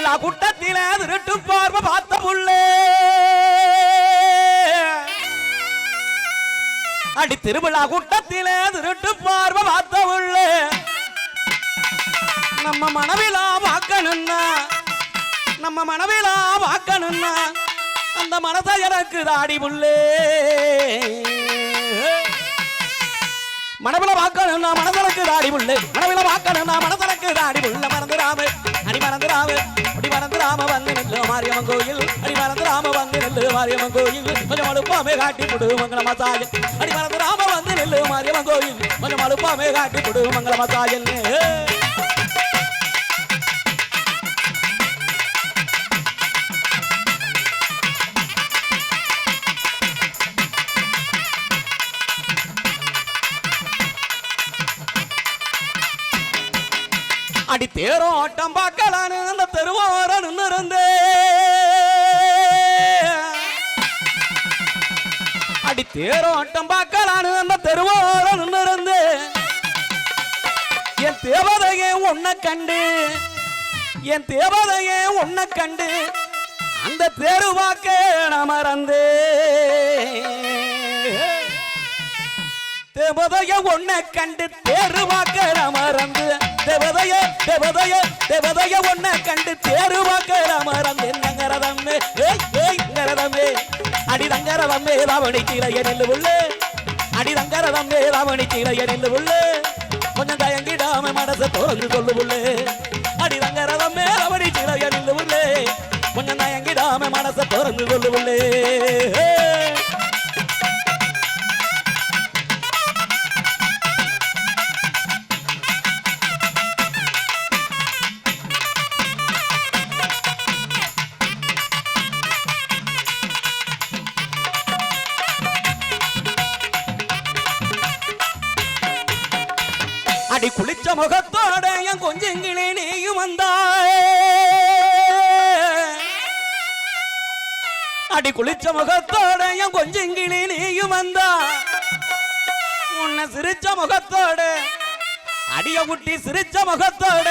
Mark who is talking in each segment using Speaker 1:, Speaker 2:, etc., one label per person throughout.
Speaker 1: திருவிழா கூட்டத்தில திருட்டு பார்வை பார்த்த புள்ளே. அடி திருவிழா கூட்டத்தில திருட்டு பார்வை பார்த்த புள்ளே. நம்ம மனவிலா வாக்கணும்னா நம்ம மனவிலா வாக்கணும்னா அந்த மனதை எனக்கு தாடி புள்ளே. மனவில வாக்கணும்னா மனதனக்கு தாடி புள்ளே. மனவில வாக்கணும்னா மனதனக்கு தாடி புள்ள. மறந்துடாம அடி மறந்துடாம அடி மறந்துடாம வந்து நில்லு மாரியம்மன் கோயில். அடி மறந்துடாம வந்து நில்லு மாரியம்மன் கோயில். கொஞ்சம் அழுப்பாமே காட்டி கொடு மங்கள மசாஜ் அடி மறந்துடாம வந்து நில்லு மாரியம்மன் கோயில். கொஞ்சம் அழுப்பாமே காட்டி கொடு மங்கள அடி தேரும் ஆட்டம் அந்த இருந்தே அடி தேரோட்டம் ஆட்டம் பார்க்கலான்னு அந்த தெருவோர நின்று என் தேவதையே உன்னை கண்டு என் தேவதையே உன்னை கண்டு அந்த தெருவாக்க நான் மறந்தே தேவதைய ஒன்ன கண்டு தேருவாக்க மறந்து. தேவதைய தேவதைய தேவதைய ஒன்ன கண்டு தேருவாக்க மறந்து. நங்கரதம்மே ஏய் ஏய் நங்கரதம்மே அடி தங்கரதம்மே ராவணி கீழைய நெல்லு உள்ளே. அடி தங்கரதம்மே ராவணி கீழைய நெல்லு உள்ளே. கொஞ்சம் தயங்கிடாம மனசு திறந்து சொல்லு உள்ளே. அடி தங்கரதம்மே ராவணி கீழைய நெல்லு உள்ளே. கொஞ்சம் தயங்கிடாம மனசை திறந்து சொல்லு உள்ளே. முகத்தோட என் கொஞ்சங்களே நீயும் வந்தாய். அடி குளிச்ச முகத்தோட என் கொஞ்சங்களே நீயும் வந்தா உன்னை சிரிச்ச முகத்தோட அடிய குட்டி சிரிச்ச முகத்தோட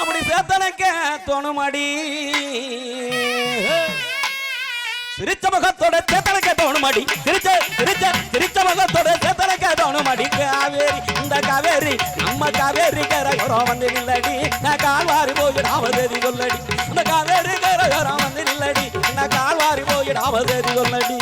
Speaker 1: அப்படி சேத்தனைக்க தோணுமடி. சிரிச்ச முகத்தோட சேத்தனைக்க தோணுமடி. சிரிச்ச சிரிச்ச சிரிச்ச முகத்தோட தோணும் அடி காவேரி இந்த காவேரி நம்ம காவேரி கரகரம் வந்து நில்லடி. நான் கால்வாரி போயிடாமதேதி சொல்லடி இந்த காவேரி கரகரம் வந்து நில்லடி. நான் கால்வாரி போயிடாமதேதி சொல்லடி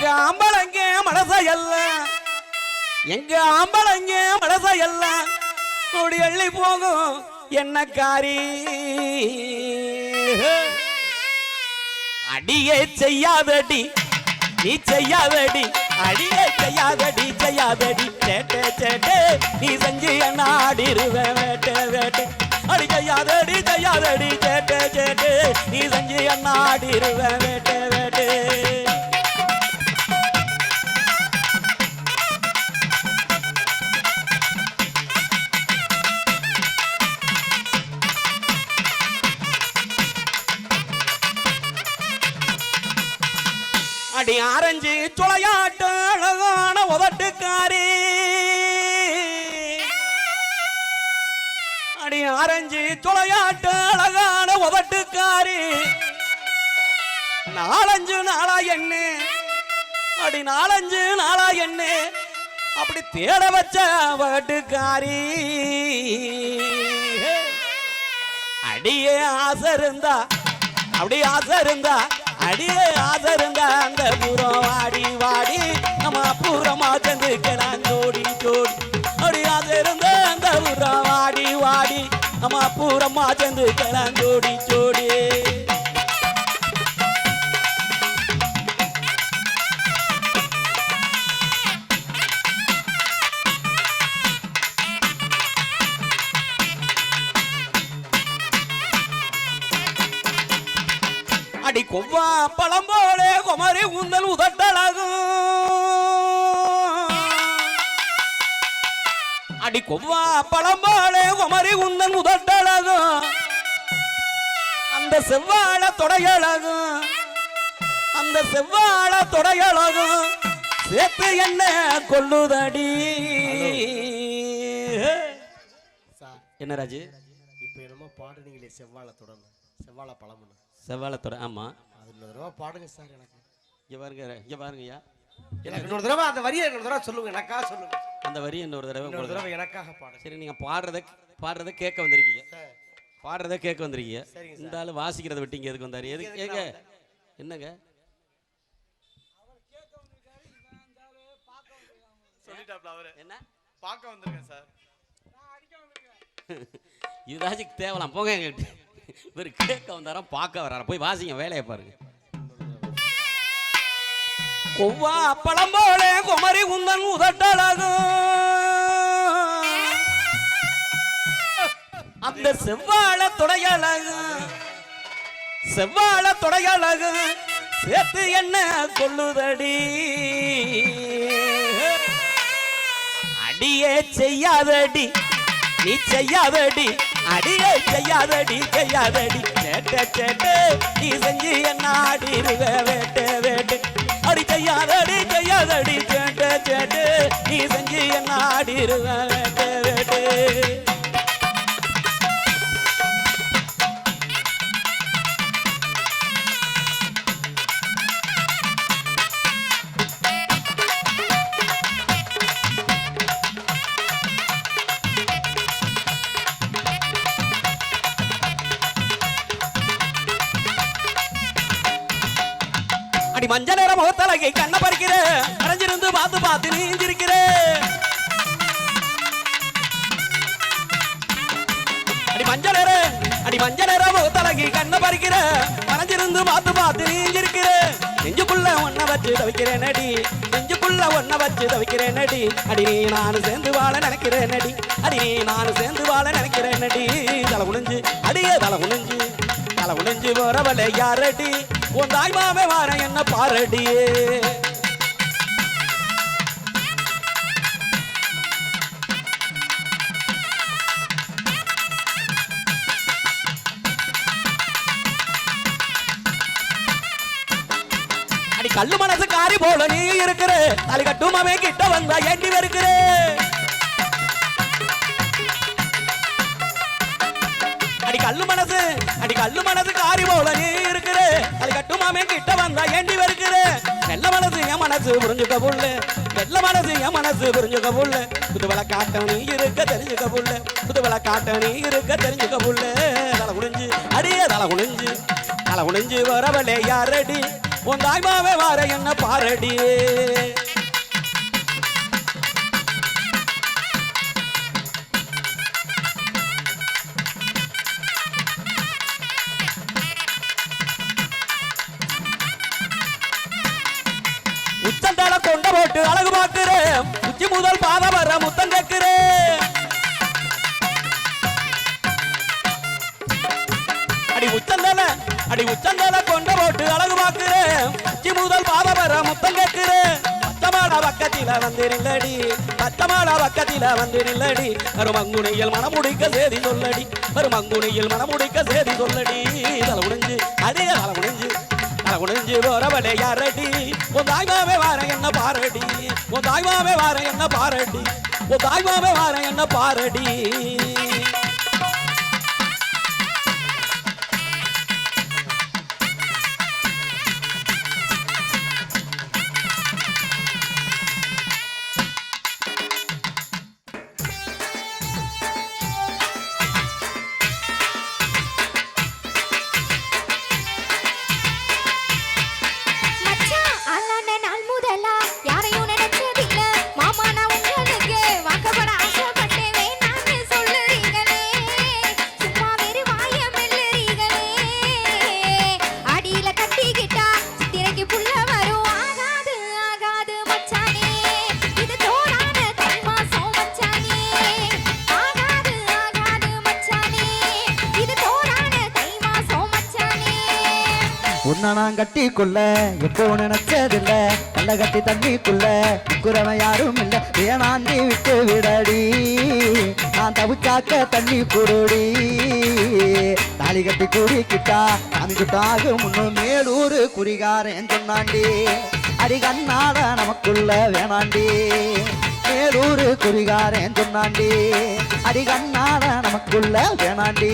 Speaker 1: எங்க அம்பளங்க மனச மனசையெல்லாம் எங்க அம்பளங்க மனச மனசையெல்லாம் கொடி அள்ளி போகும் என்ன காரி? அடியே செய்யாதடி நீ செய்யாதடி அடியே செய்யாதடி செய்யாதடி. சேட்டே சேட்டே நீ செஞ்சு என்ன ஆடிருவேன் வேட்டே வேட்டே. அடி செய்யாதடி செய்யாதடி சேட்டே சேட்டே நீ செஞ்சு என்ன ஆடிருவேன் வேட்டே வேட்டே. அடி துளையாட்டு அழகான உதட்டுக்காரி நாலஞ்சு நாளா என்ன அப்படி நாலஞ்சு நாளா என்ன அப்படி தேட வச்ச வட்டுக்காரி அடியே ஆசை இருந்தா அப்படி ஆசை இருந்தா அடியே ஆசை இருந்தா கொவ்வா பழம் போலே குமரி உந்தல் உதட்டழகும் அடி கொவ்வா பழம் போலே குமரி உந்தன் உதட்டழகும் அந்த செவ்வாழ தொடையழகும் அந்த செவ்வாழ தொடையழகும் சேர்த்து என்ன கொள்ளுதடி. என்ன ராஜு?
Speaker 2: இப்போ என்னமோ பாடுனீங்களே செவ்வாழை தொடர்ந்து. செவ்வாழை பழம்னு.
Speaker 1: செவ்வாழ தொடை ஆமா.
Speaker 2: அது இன்னொரு தடவை பாடுங்க சார் எனக்கு.
Speaker 1: இங்க பாருங்க இங்க பாருங்கய்யா
Speaker 2: எனக்கு இன்னொரு தடவை அந்த வரியை இன்னொரு தடவை சொல்லுங்க எனக்காக சொல்லுங்க.
Speaker 1: அந்த வரி இன்னொரு தடவை
Speaker 2: இன்னொரு
Speaker 1: உங்களுக்கு
Speaker 2: தடவை எனக்காக பாடுங்க.
Speaker 1: சரி நீங்க பாடுறத பாடுறத கேட்க வந்திருக்கீங்க.
Speaker 2: சார்.
Speaker 1: பாடுறத கேட்க வந்திருக்கீங்க.
Speaker 2: சரிங்க சார்.
Speaker 1: இந்த ஆளு வாசிக்கிறத விட்டு இங்க எதுக்கு வந்தாரு? எதுக்கு ஏங்க? என்னங்க?
Speaker 3: சொல்லிட்டாப்ல அவரு.
Speaker 1: என்ன?
Speaker 3: பார்க்க வந்திருக்கேன் சார்.
Speaker 1: இதுதாச்சும் தேவலாம் போங்க எங்கிட்ட இவர் கேட்க வந்தாரா பார்க்க வராரா? போய் வாசிங்க வேலையை பாருங்க. கொவ்வா அப்பளம் போல குமரி குந்தன் உதட்டழகும் அந்த செவ்வாழ தொடையழகும் செவ்வாழ தொடையழகும் சேர்த்து என்ன கொள்ளுதடி அடியே செய்யாதடி. நீ செய்யாதடி அடியே செய்யாதடி செய்யாதடி. சேட்ட சேட்டு நீ செஞ்சு என்ன ஆடிருவ வேட்டு வேட்டு. அடி செய்யாதடி செய்யாதடி. சேட்ட சேட்டு நீ செஞ்சு என்ன ஆடிருவ வேட்டு வேட்டு. பார்த்து பார்த்து அடி மஞ்சள் அடி மஞ்சள் நேர முகத்தலகை கண்ண பறிக்கிற. மனஞ்சிருந்து பார்த்து பார்த்து நீஞ்சிருக்கிற நெஞ்சுக்குள்ள ஒன்ன வச்சு தவிக்கிறேன் அடி. நெஞ்சுக்குள்ள ஒன்ன வச்சு தவிக்கிறேன் அடி. அடி நீ நானு சேர்ந்து வாழ நினைக்கிறேன் அடி. அடி நீ சேர்ந்து வாழ நினைக்கிறேன் அடி. தலை குனிஞ்சு அடியே தலை குனிஞ்சு தலை குனிஞ்சு போறவளே யாரடி? உன் தாய் மாமே வார என்ன பாரடியே. கல்லு மனசு காரி போல நீ இருக்கிற. தலை கட்டுமாவே கிட்ட வந்தா ஏண்டி வெறுக்கிற? அடி கல்லு மனசு அடி கல்லு மனசு காரி போல நீ இருக்கிற. தலை கட்டுமாமே கிட்ட வந்தா ஏண்டி வெறுக்கிற? வெள்ள மனசு என் மனசு புரிஞ்சுக்க புல்லு வெள்ள மனசு என் மனசு புரிஞ்சுக்க புல்லு புதுவள காட்ட நீ இருக்க தெரிஞ்சுக்க புல்லு புதுவள காட்ட நீ இருக்க தெரிஞ்சுக்க புல்லு தலை குனிஞ்சு அடியே தலை குனிஞ்சு. தலை குனிஞ்சு வரவளே யாரடி? உன் தாய்மாவே வார என்ன பாரடி? உச்சந்தால கொண்ட போட்டு அழகு பார்க்கிறேன். உச்சி முதல் பாத பக்கத்தில வந்து நில்லடி பச்சமாட பக்கத்தில வந்து நில்லடி கருமங்குனியில் மனமுடிக்க சேதி சொல்லடி. கருமங்குனியில் மனமுடிக்க சேதி சொல்லடி. தலை உடைஞ்சு அதே தலை உடைஞ்சு தலை உடைஞ்சு வர யாரடி? உன் தாய்மாவே வார என்ன பாரடி? உன் தாய்மாவே வார என்ன பாரடி? உன் தாய்மாவே வார என்ன பாரடி?
Speaker 4: கட்டிக்குள்ள. எப்போ நினைச்சதில்ல. கள்ள கட்டி தண்ணிக்குள்ள. குறவன் யாரும் இல்ல. வேணாண்டி விட்டு விடடி. நான் தவிச்சாக்க தண்ணி குடுடி. தாலி கட்டி கூறிக்கிட்டா அமைச்சுட்டாக குட்டாக முன்னும் மேலூர் குறிகாரன் சொன்னாண்டி. அடிகண்ணாட நமக்குள்ள வேணாண்டி. மேலூர் குறிகாரன் சொன்னாண்டி. அடிகண்ணாட நமக்குள்ள வேணாண்டி.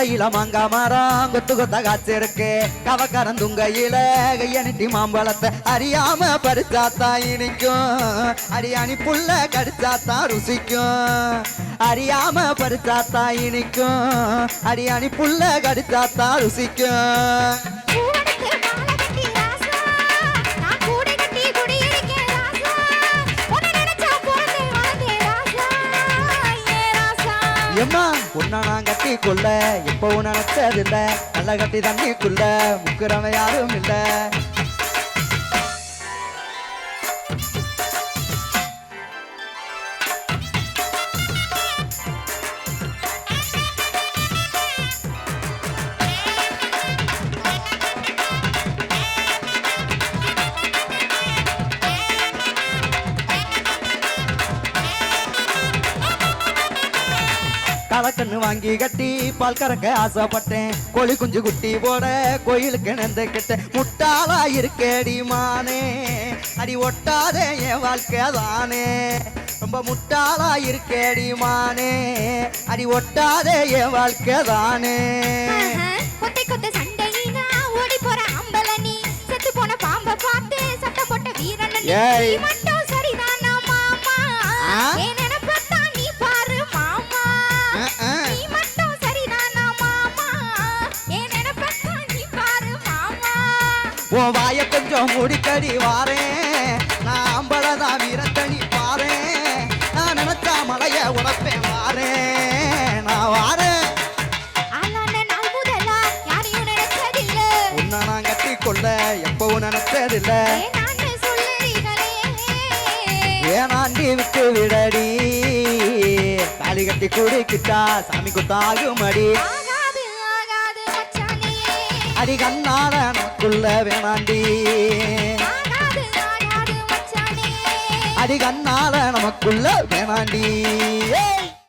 Speaker 4: தலையில மாங்கா மரம் கொத்து கொத்த காய்ச்சிருக்கு கவக்கரம் துங்கையில கையணிட்டி மாம்பழத்தை அறியாம பறிச்சாத்தான் இனிக்கும். அரியாணி புள்ள கடிச்சாத்தான் ருசிக்கும். அறியாம பறிச்சாத்தான் இனிக்கும். அரியாணி புள்ள கடிச்சாத்தான் ருசிக்கும். எம்மா உன்ன நான் கட்டி கொள்ள எப்பவும் நினைச்சதில்லை. நல்ல கட்டி தண்ணிக்குள்ள முக்குறவன் யாரும் இல்லை. களக்கண்ணு வாங்கி கட்டி பால் கறக்க ஆசைப்பட்டேன். கோழி குஞ்சு குட்டி போட கோயிலுக்கு நெந்த கிட்ட முட்டாளா இருக்கேடி மானே. அடி ஒட்டாதே என் வாழ்க்கை தானே. ரொம்ப முட்டாளா இருக்கேடி மானே. அடி ஒட்டாதே என் வாழ்க்கை தானே.
Speaker 5: கொத்தை கொத்த சண்டையினா ஓடி போற அம்பல நீ செத்து போன பாம்ப பார்த்து சத்தம் போட்ட வீரன்.
Speaker 4: ஏய்.
Speaker 5: மட்டும் சரிதானா மாமா?
Speaker 4: உன் வாய கொஞ்சம் முடிக்கடி வாரேன். நான் அம்பளதான் வீரத்தனி பாறேன் நான் நினைச்சா மலைய உடப்பேன் வாரேன். நான் வாரேன். உன்னை நான் கட்டி கொள்ள எப்பவும் நினைச்சதில்ல. ஏனாண்டி விட்டு விடடி? தாலி கட்டி குடிக்கிட்டா சாமி குத்தாகும் அடி
Speaker 5: ஆகாது ஆகாது மச்சானே
Speaker 4: அடி கண்ணால நமக்குள்ள வேணாண்டி அடி கண்ணால நமக்குள்ள வேணாண்டி.